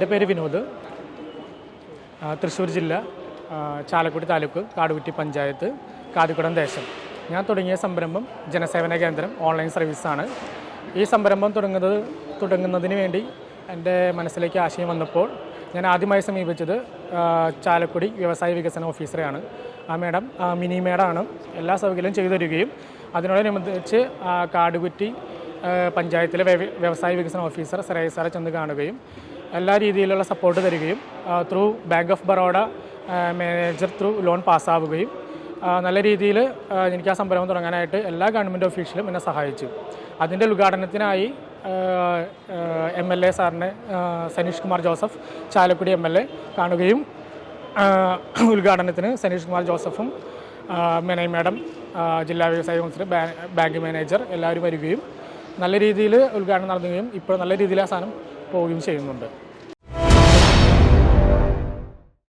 പേര് വിനോദ്. തൃശ്ശൂർ ജില്ല ചാലക്കുടി താലൂക്ക് കാടുകുറ്റി പഞ്ചായത്ത് കാതിക്കുടം ദേശം. ഞാൻ തുടങ്ങിയ സംരംഭം ജനസേവന കേന്ദ്രം ഓൺലൈൻ സർവീസാണ് ഈ സംരംഭം തുടങ്ങുന്നത് തുടങ്ങുന്നതിന് വേണ്ടി എന്റെ മനസ്സിലേക്ക് ആശയം വന്നപ്പോൾ ഞാൻ ആദ്യമായി സമീപിച്ചത് ചാലക്കുടി വ്യവസായ വികസന ഓഫീസറെയാണ്. ആ മേഡം മിനി മേഡമാണ് എല്ലാ സൗകര്യവും ചെയ്തു തരികയും അതിനോടനുബന്ധിച്ച് കാടുകുറ്റി പഞ്ചായത്തിലെ വ്യവ- വ്യവസായ വികസന ഓഫീസർ സരയ സാറെ ചെന്ന് കാണുകയും എല്ലാ രീതിയിലുള്ള സപ്പോർട്ട് തരികയും through bank of Baroda manager through loan പാസ്സാവുകയും നല്ല രീതിയിൽ എനിക്ക് ആ സംരംഭം തുടങ്ങാനായിട്ട് എല്ലാ ഗവൺമെന്റ് ഓഫീഷ്യലും എന്നെ സഹായിച്ചു. അതിന്റെ ഉദ്ഘാടനത്തിനായി എം എൽ എ സാറിനെ Saneesh Kumar Joseph Chalakudy M L A കാണുകയും ഉദ്ഘാടനത്തിന് സനീഷ് കുമാർ ജോസഫും മെനൈ മാഡം ജില്ലാ വ്യവസായ കൗൺസിൽ ബാങ്ക് മാനേജർ എല്ലാവരും വരികയും നല്ല രീതിയിൽ ഉദ്ഘാടനം നടത്തുകയും ഇപ്പോൾ നല്ല രീതിയിൽ ആ സാധനം പോവുകയും ചെയ്യുന്നുണ്ട്